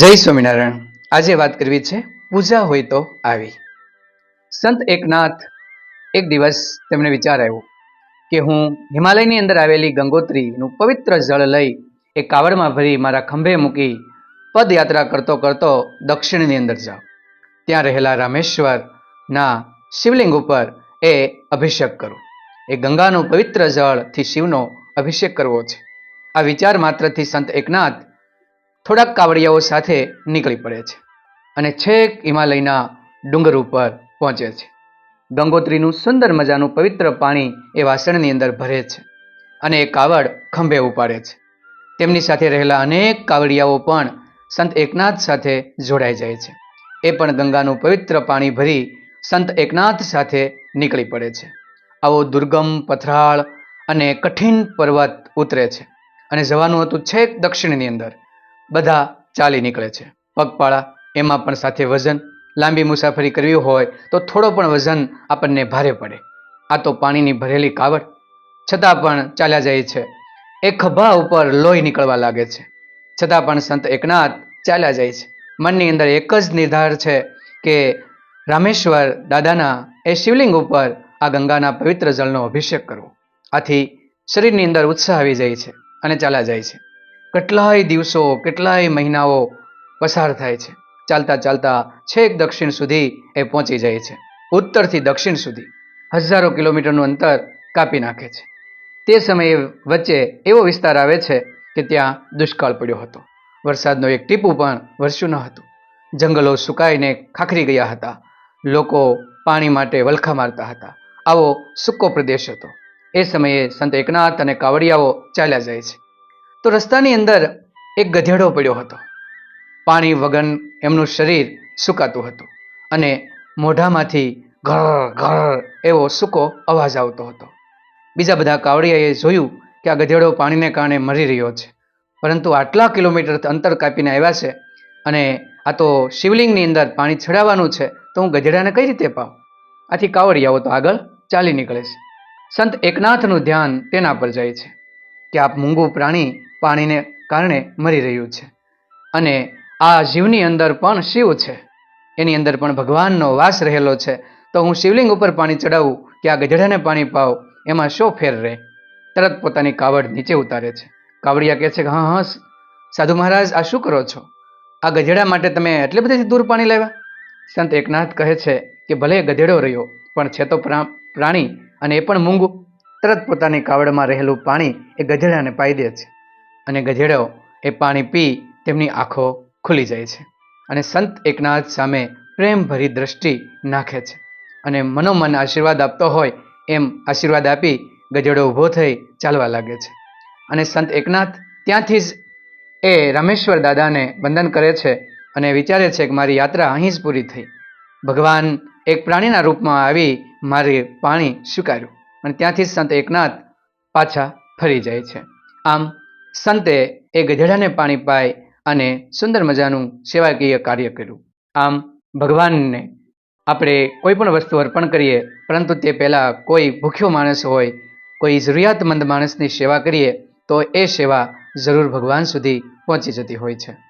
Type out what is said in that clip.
જય સ્વામિનારાયણ. આજે વાત કરવી છે પૂજા હોય તો આવી. સંત એકનાથ એક દિવસ તેમને વિચાર આવ્યો કે હું હિમાલયની અંદર આવેલી ગંગોત્રીનું પવિત્ર જળ લઈ એ કાવડમાં ભરી મારા ખંભે મૂકી પદયાત્રા કરતો કરતો દક્ષિણની અંદર જાઉં. ત્યાં રહેલા રામેશ્વરના શિવલિંગ ઉપર એ અભિષેક કરું. એ ગંગાનું પવિત્ર જળથી શિવનો અભિષેક કરવો છે. આ વિચાર માત્રથી સંત એકનાથ થોડાક કાવડિયાઓ સાથે નીકળી પડે છે અને છેક હિમાલયના ડુંગર ઉપર પહોંચે છે. ગંગોત્રીનું સુંદર મજાનું પવિત્ર પાણી એ વાસણની અંદર ભરે છે અને એ કાવડ ખંભે ઉપાડે છે. તેમની સાથે રહેલા અનેક કાવડિયાઓ પણ સંત એકનાથ સાથે જોડાઈ જાય છે. એ પણ ગંગાનું પવિત્ર પાણી ભરી સંત એકનાથ સાથે નીકળી પડે છે. આવો દુર્ગમ, પથરાળ અને કઠિન પર્વત ઉતરે છે અને જવાનું હતું છેક દક્ષિણની અંદર. બધા ચાલી નીકળે છે. પગપાળા એમાં પણ સાથે વજન લાંબી મુસાફરી કરવી હોય તો થોડો પણ વજન આપણને ભારે પડે. આ તો પાણીની ભરેલી કાવડ. છતાં પણ ચાલ્યા જાય છે. એ ખભા ઉપર લોહી નીકળવા લાગે છે. છતાં પણ સંત એકનાથ ચાલ્યા જાય છે. મનની અંદર એક જ નિર્ધાર છે કે રામેશ્વર દાદાના એ શિવલિંગ ઉપર આ ગંગાના પવિત્ર જળનો અભિષેક કરવો. આથી શરીરની અંદર ઉત્સાહ આવી જાય છે અને ચાલ્યા જાય છે. કેટલાય દિવસો, કેટલાય મહિનાઓ પસાર થાય છે. ચાલતા ચાલતા છેક દક્ષિણ સુધી એ પહોંચી જાય છે. ઉત્તરથી દક્ષિણ સુધી હજારો કિલોમીટરનું અંતર કાપી નાખે છે. તે સમયે વચ્ચે એવો વિસ્તાર આવે છે કે ત્યાં દુષ્કાળ પડ્યો હતો. વરસાદનો એક ટીપું પણ વરસ્યું ન હતું. જંગલો સુકાઈને ખાખરી ગયા હતા. લોકો પાણી માટે વલખા મારતા હતા. આવો સૂકો પ્રદેશ હતો. એ સમયે સંત એકનાથ અને કાવડિયાઓ ચાલ્યા જાય છે. તો રસ્તાની અંદર એક ગધેડો પડ્યો હતો. પાણી વગર એમનું શરીર સુકાતું હતું અને મોઢામાંથી ઘર ઘર એવો સૂકો અવાજ આવતો હતો. બીજા બધા કાવડિયાએ જોયું કે આ ગધેડો પાણીને કારણે મરી રહ્યો છે. પરંતુ આટલા કિલોમીટર અંતર કાપીને આવ્યા છે અને આ તો શિવલિંગની અંદર પાણી છડાવવાનું છે, તો હું ગધેડાને કઈ રીતે પાઉં? આથી કાવડિયાઓ તો આગળ ચાલી નીકળે છે. સંત એકનાથનું ધ્યાન તેના પર જાય છે કે આપ મૂંગું પ્રાણી પાણીને કારણે મરી રહ્યું છે. અને આ જીવની અંદર પણ શિવ છે. એની અંદર પણ ભગવાનનો વાસ રહેલો છે. તો હું શિવલિંગ ઉપર પાણી ચડાવું કે આ ગધેડાને પાણી પાવ, એમાં શો ફેર રહે? તરત પોતાની કાવડ નીચે ઉતારે છે. કાવડિયા કહે છે કે, હા હા, સાધુ મહારાજ, આ શું કરો છો? આ ગધેડા માટે તમે એટલે બધેથી દૂર પાણી લાવ્યા? સંત એકનાથ કહે છે કે, ભલે ગધેડો રહ્યો, પણ છે તો પ્રા- પ્રાણી અને એ પણ મૂંગું. તરત પોતાની કાવડમાં રહેલું પાણી એ ગધેડાને પાઈ દે છે. અને ગધેડો એ પાણી પી તેમની આંખો ખુલી જાય છે અને સંત એકનાથ સામે પ્રેમભરી દ્રષ્ટિ નાખે છે અને મનોમન આશીર્વાદ આપતો હોય એમ આશીર્વાદ આપી ગધેડો ઊભો થઈ ચાલવા લાગે છે. અને સંત એકનાથ ત્યાંથી જ એ રામેશ્વર દાદાને વંદન કરે છે અને વિચારે છે કે મારી યાત્રા અહીં જ પૂરી થઈ. ભગવાન એક પ્રાણીના રૂપમાં આવી મારે પાણી સ્વીકાર્યું અને ત્યાંથી સંત એકનાથ પાછા ફરી જાય છે. આમ સંતે એ ગધેડાને પાણી પાય અને સુંદર મજાનું સેવાકીય કાર્ય કર્યું. આમ ભગવાનને આપણે કોઈ પણ વસ્તુ અર્પણ કરીએ, પરંતુ તે પહેલાં કોઈ ભૂખ્યો માણસ હોય, કોઈ જરૂરિયાતમંદ માણસની સેવા કરીએ, તો એ સેવા જરૂર ભગવાન સુધી પહોંચી જતી હોય છે.